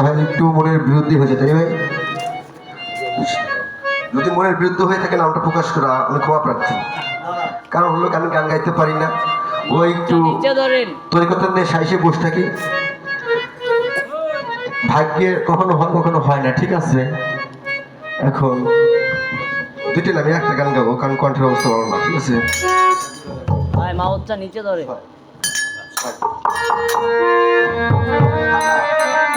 মনে হয় একটু মনের বিরুদ্ধে হয়েছে তাই ভাই যদি মনের বিরুদ্ধ হয়ে থাকে নামটা প্রকাশ করা আমি ক্ষমা প্রার্থী। কারণ হলো আমি গান গাইতে পারি না। ও একটু তৈরিকতার নিয়ে সাইসে বসে থাকি। ভাগ্যের কখনো হয় কখনো হয় না ঠিক আছে? এখন দুটি আমি একটা গান গাবো কারণ কণ্ঠের অবস্থা ভালো না ঠিক আছে? মাউথটা নিচে ধরে। আচ্ছা।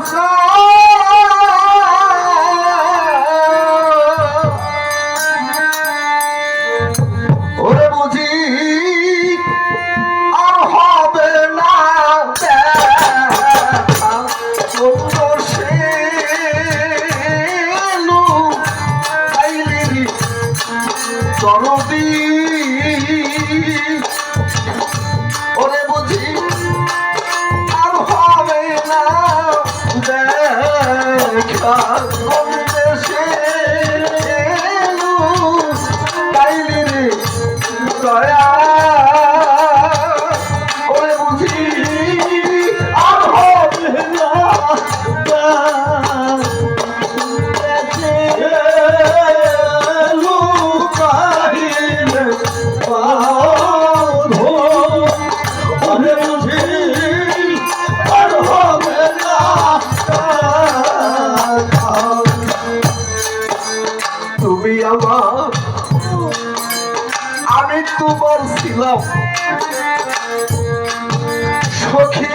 ব্যবসা সখী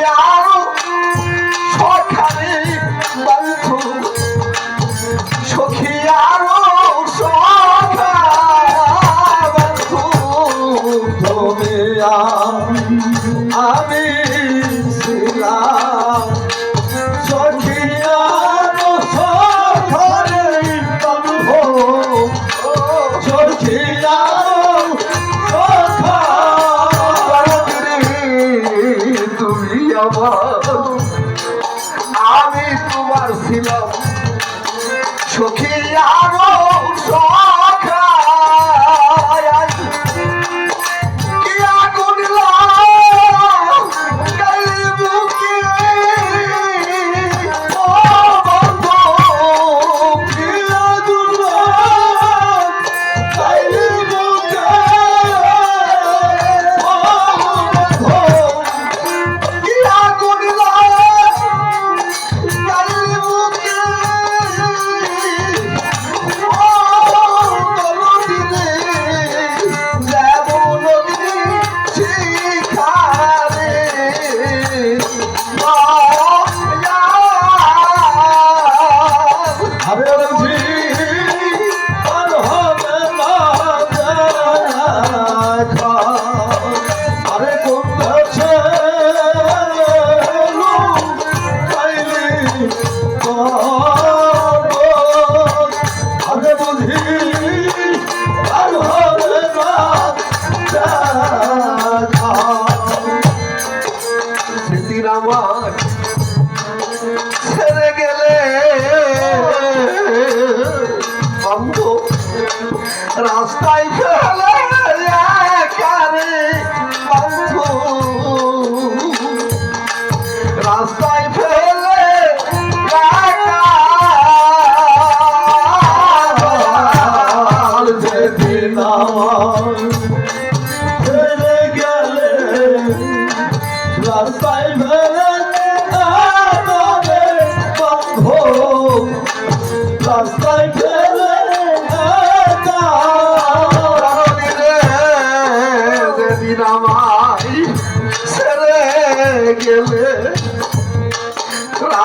রাস্তায় ফেলে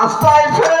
গেলে রাস্তায় ফেলে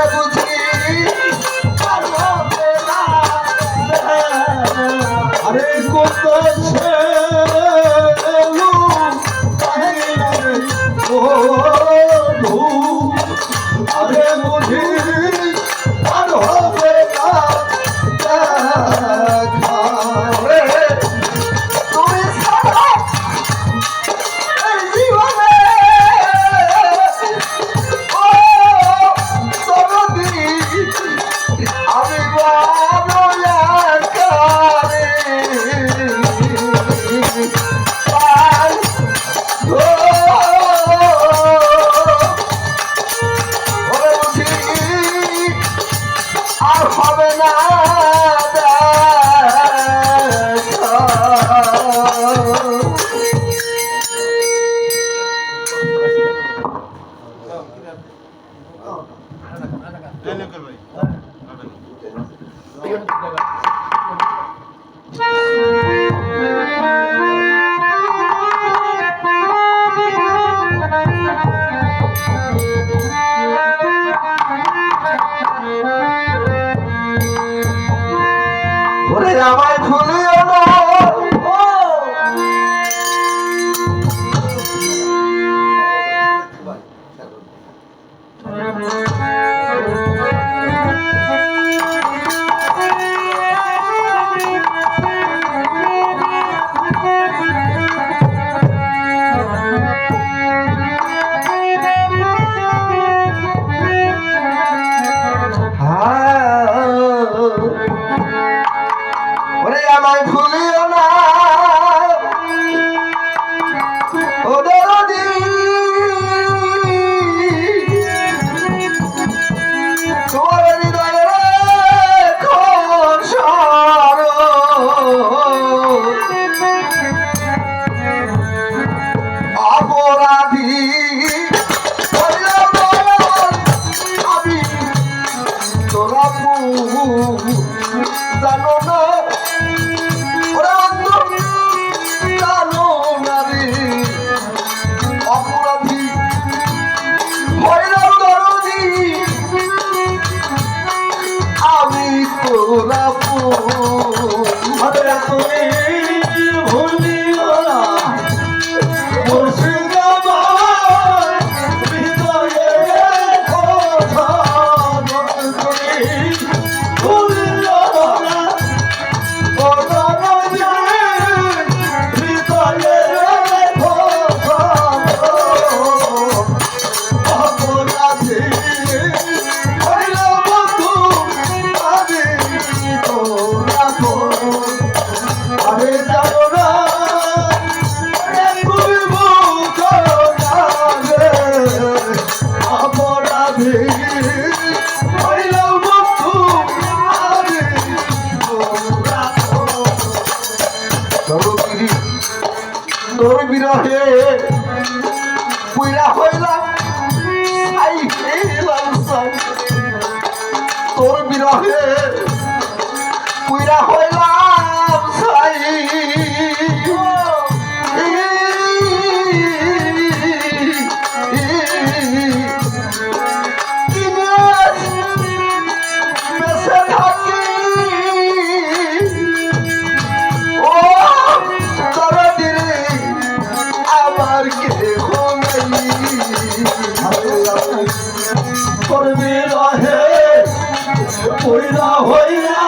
ওরে বুঝি আমায় আমি তোরা হইয়া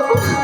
Oh,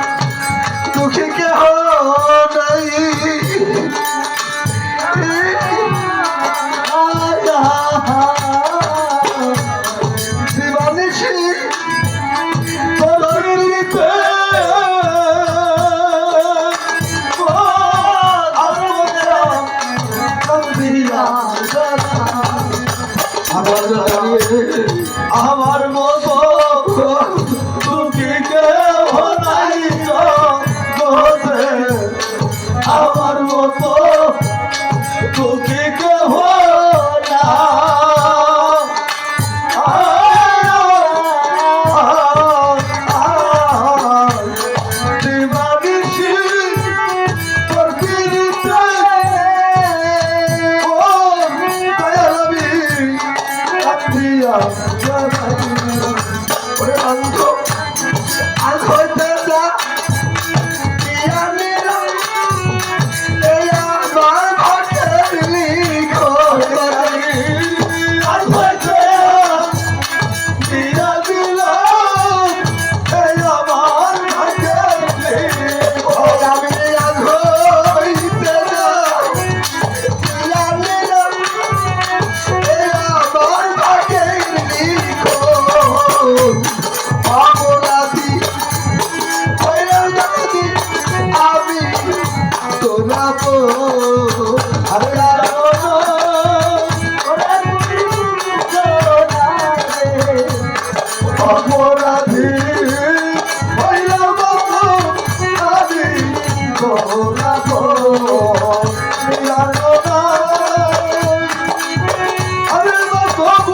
fogo!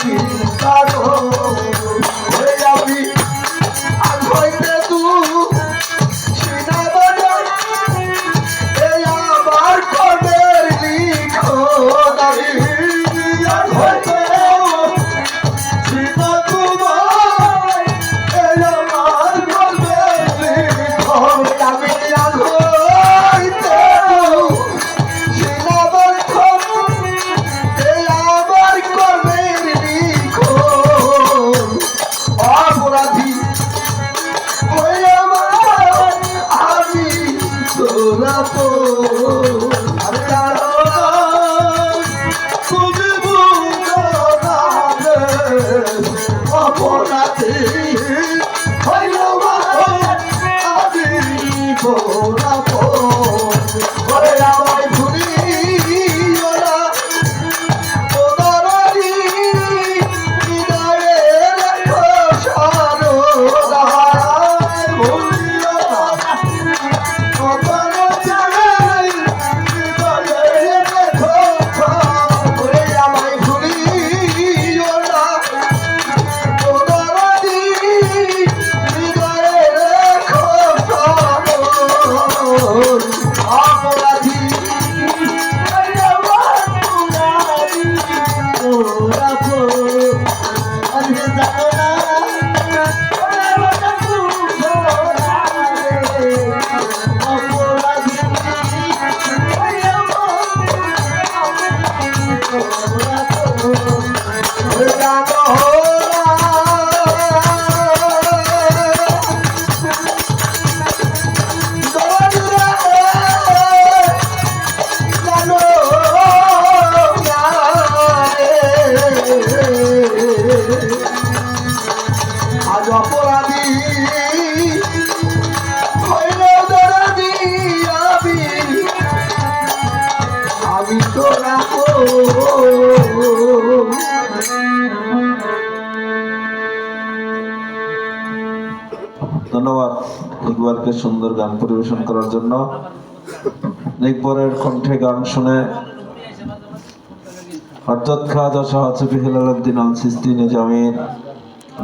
চিন্তা গো গোলাপ গান পরিবেশন করার জন্য। নিকবরের কণ্ঠে গান শুনে অর্থাৎ খাজা শাহ চুপি হেলাল উদ্দিন আল সিস্তিনে জামিন